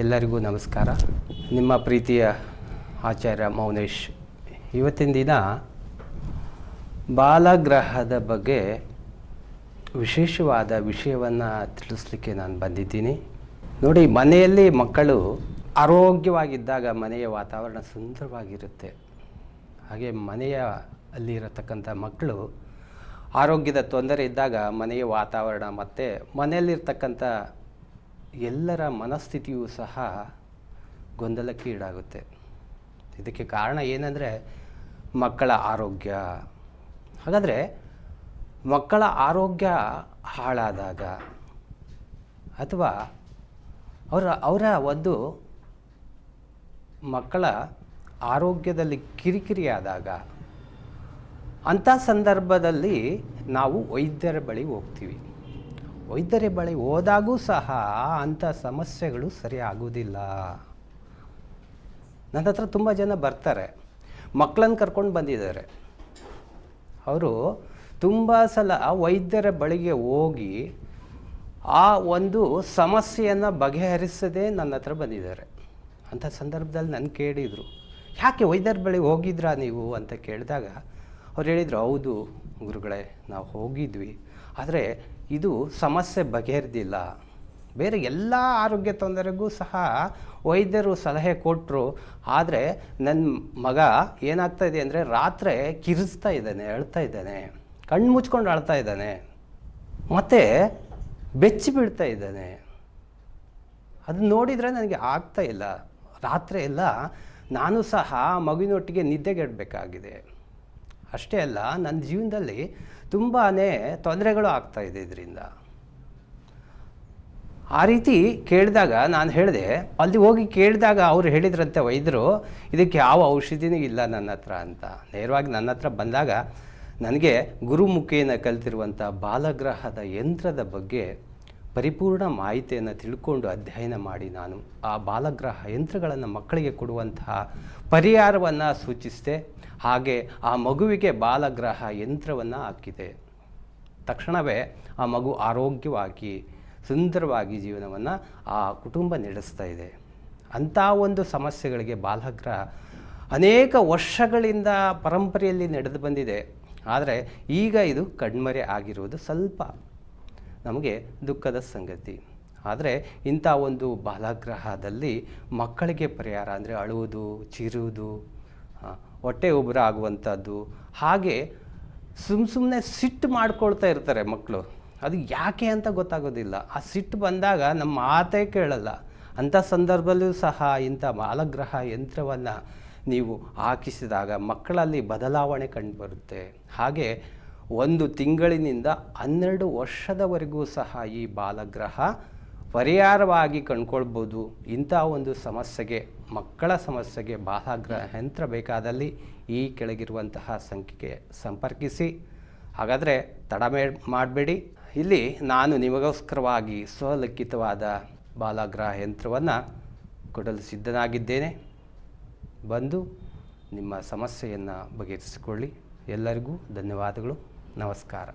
ಎಲ್ಲರಿಗೂ ನಮಸ್ಕಾರ. ನಿಮ್ಮ ಪ್ರೀತಿಯ ಆಚಾರ್ಯ ಮೌನೇಶ್, ಇವತ್ತಿನ ದಿನ ಬಾಲಗ್ರಹದ ಬಗ್ಗೆ ವಿಶೇಷವಾದ ವಿಷಯವನ್ನು ತಿಳಿಸ್ಲಿಕ್ಕೆ ನಾನು ಬಂದಿದ್ದೀನಿ. ನೋಡಿ, ಮನೆಯಲ್ಲಿ ಮಕ್ಕಳು ಆರೋಗ್ಯವಾಗಿದ್ದಾಗ ಮನೆಯ ವಾತಾವರಣ ಸುಂದರವಾಗಿರುತ್ತೆ. ಹಾಗೆ ಮನೆಯ ಅಲ್ಲಿರತಕ್ಕಂಥ ಮಕ್ಕಳು ಆರೋಗ್ಯದ ತೊಂದರೆ ಇದ್ದಾಗ ಮನೆಯ ವಾತಾವರಣ ಮತ್ತು ಮನೆಯಲ್ಲಿರ್ತಕ್ಕಂಥ ಎಲ್ಲರ ಮನಸ್ಥಿತಿಯೂ ಸಹ ಗೊಂದಲಕ್ಕೆ ಈಡಾಗುತ್ತೆ. ಇದಕ್ಕೆ ಕಾರಣ ಏನಂದರೆ ಮಕ್ಕಳ ಆರೋಗ್ಯ. ಹಾಗಾದರೆ ಮಕ್ಕಳ ಆರೋಗ್ಯ ಹಾಳಾದಾಗ ಅಥವಾ ಅವರ ಅವರ ಒಂದು ಮಕ್ಕಳ ಆರೋಗ್ಯದಲ್ಲಿ ಕಿರಿಕಿರಿ ಆದಾಗ ಅಂಥ ಸಂದರ್ಭದಲ್ಲಿ ನಾವು ವೈದ್ಯರ ಬಳಿ ಹೋಗ್ತೀವಿ. ವೈದ್ಯರ ಬಳಿ ಹೋದಾಗೂ ಸಹ ಅಂಥ ಸಮಸ್ಯೆಗಳು ಸರಿ ಆಗೋದಿಲ್ಲ ನನ್ನ ಹತ್ರ ತುಂಬ ಜನ ಬರ್ತಾರೆ. ಮಕ್ಕಳನ್ನು ಕರ್ಕೊಂಡು ಬಂದಿದ್ದಾರೆ. ಅವರು ತುಂಬ ಸಲ ವೈದ್ಯರ ಬಳಿಗೆ ಹೋಗಿ ಆ ಒಂದು ಸಮಸ್ಯೆಯನ್ನು ಬಗೆಹರಿಸದೆ ನನ್ನ ಹತ್ರ ಬಂದಿದ್ದಾರೆ. ಅಂಥ ಸಂದರ್ಭದಲ್ಲಿ ನನ್ನ ಕೇಳಿದರು, ಯಾಕೆ ವೈದ್ಯರ ಬಳಿ ಹೋಗಿದ್ರಾ ನೀವು? ಅಂತ ಕೇಳಿದಾಗ ಅವ್ರು ಹೇಳಿದರು, ಹೌದು ಗುರುಗಳೇ, ನಾವು ಹೋಗಿದ್ವಿ. ಆದರೆ ಇದು ಸಮಸ್ಯೆ ಬಗೆಹರಿದಿಲ್ಲ. ಬೇರೆ ಎಲ್ಲ ಆರೋಗ್ಯ ತೊಂದರೆಗೂ ಸಹ ವೈದ್ಯರು ಸಲಹೆ ಕೊಟ್ಟರು ಆದರೆ ನನ್ನ ಮಗ ಏನಾಗ್ತಾ ಇದೆ ಅಂದರೆ ರಾತ್ರಿ ಕಿರಿಸ್ತಾ ಇದ್ದಾನೆ, ಅಳ್ತಾ ಇದ್ದಾನೆ. ಕಣ್ಣು ಮುಚ್ಕೊಂಡು ಅಳ್ತಾ ಇದ್ದಾನೆ. ಮತ್ತು ಬೆಚ್ಚಿ ಬೀಳ್ತಾ ಇದ್ದಾನೆ. ಅದು ನೋಡಿದರೆ ನನಗೆ ಆಗ್ತಾ ಇಲ್ಲ. ರಾತ್ರಿ ಎಲ್ಲ ನಾನು ಸಹ ಮಗುವಿನೊಟ್ಟಿಗೆ ನಿದ್ದೆಗೆಡಬೇಕಾಗಿದೆ. ಅಷ್ಟೇ ಅಲ್ಲ ನನ್ನ ಜೀವನದಲ್ಲಿ ತುಂಬಾ ತೊಂದರೆಗಳು ಆಗ್ತಾ ಇದೆ ಇದರಿಂದ. ಆ ರೀತಿ ಕೇಳಿದಾಗ ನಾನು ಹೇಳಿದೆ, ಅಲ್ಲಿ ಹೋಗಿ ಕೇಳಿದಾಗ ಅವ್ರು ಹೇಳಿದ್ರಂತೆ ವೈದ್ಯರು, ಇದಕ್ಕೆ ಯಾವ ಔಷಧಿನೂ ಇಲ್ಲ ನನ್ನ ಹತ್ರ ಅಂತ. ನೇರವಾಗಿ ನನ್ನ ಹತ್ರ ಬಂದಾಗ, ನನಗೆ ಗುರುಮುಖೇನ ಕಲಿತಿರುವಂಥ ಬಾಲಗ್ರಹದ ಯಂತ್ರದ ಬಗ್ಗೆ ಪರಿಪೂರ್ಣ ಮಾಹಿತಿಯನ್ನು ತಿಳ್ಕೊಂಡು ಅಧ್ಯಯನ ಮಾಡಿ ನಾನು ಆ ಬಾಲಗ್ರಹ ಯಂತ್ರಗಳನ್ನು ಮಕ್ಕಳಿಗೆ ಕೊಡುವಂತಹ ಪರಿಹಾರವನ್ನು ಸೂಚಿಸಿದೆ. ಹಾಗೆ ಆ ಮಗುವಿಗೆ ಬಾಲಗ್ರಹ ಯಂತ್ರವನ್ನು ಹಾಕಿದೆ. ತಕ್ಷಣವೇ ಆ ಮಗು ಆರೋಗ್ಯವಾಗಿ, ಸುಂದರವಾಗಿ ಜೀವನವನ್ನು ಆ ಕುಟುಂಬ ನಡೆಸ್ತಾ ಇದೆ. ಅಂಥ ಒಂದು ಸಮಸ್ಯೆಗಳಿಗೆ ಬಾಲಗ್ರಹ ಅನೇಕ ವರ್ಷಗಳಿಂದ ಪರಂಪರೆಯಲ್ಲಿ ನಡೆದು ಬಂದಿದೆ. ಆದರೆ ಈಗ ಇದು ಕಣ್ಮರೆ ಆಗಿರುವುದು ಸ್ವಲ್ಪ ನಮಗೆ ದುಃಖದ ಸಂಗತಿ. ಆದರೆ ಇಂಥ ಒಂದು ಬಾಲಗ್ರಹದಲ್ಲಿ ಮಕ್ಕಳಿಗೆ ಪರಿಹಾರ ಅಂದರೆ ಅಳುವುದು, ಚಿರುವುದು ಹೊಟ್ಟೆ ಉಬ್ಬರ ಆಗುವಂಥದ್ದು, ಹಾಗೆ ಸುಮ್ಮ ಸುಮ್ಮನೆ ಸಿಟ್ಟು ಮಾಡ್ಕೊಳ್ತಾ ಇರ್ತಾರೆ ಮಕ್ಕಳು ಅದು ಯಾಕೆ ಅಂತ ಗೊತ್ತಾಗೋದಿಲ್ಲ. ಆ ಸಿಟ್ಟು ಬಂದಾಗ ನಮ್ಮ ಮಾತೇ ಕೇಳಲ್ಲ. ಅಂಥ ಸಂದರ್ಭದಲ್ಲೂ ಸಹ ಇಂಥ ಬಾಲಗ್ರಹ ಯಂತ್ರವನ್ನು ನೀವು ಹಾಕಿಸಿದಾಗ ಮಕ್ಕಳಲ್ಲಿ ಬದಲಾವಣೆ ಕಂಡುಬರುತ್ತೆ ಹಾಗೆ ಒಂದು ತಿಂಗಳಿನಿಂದ ಹನ್ನೆರಡು ವರ್ಷದವರೆಗೂ ಸಹ ಈ ಬಾಲಗ್ರಹ ಪರಿಹಾರವಾಗಿ ಕಂಡ್ಕೊಳ್ಬೋದು. ಇಂಥ ಒಂದು ಸಮಸ್ಯೆಗೆ, ಮಕ್ಕಳ ಸಮಸ್ಯೆಗೆ ಬಾಲಗ್ರಹ ಯಂತ್ರ ಬೇಕಾದಲ್ಲಿ ಈ ಕೆಳಗಿರುವಂತಹ ಸಂಖ್ಯೆಗೆ ಸಂಪರ್ಕಿಸಿ. ಹಾಗಾದರೆ ತಡಮೇ ಮಾಡಬೇಡಿ. ಇಲ್ಲಿ ನಾನು ನಿಮಗೋಸ್ಕರವಾಗಿ ಸ್ವಲಿಖಿತವಾದ ಬಾಲಗ್ರಹ ಯಂತ್ರವನ್ನು ಕೊಡಲು ಸಿದ್ಧನಾಗಿದ್ದೇನೆ. ಬಂದು ನಿಮ್ಮ ಸಮಸ್ಯೆಯನ್ನು ಬಗೆಹರಿಸಿಕೊಳ್ಳಿ. ಎಲ್ಲರಿಗೂ ಧನ್ಯವಾದಗಳು. ನಮಸ್ಕಾರ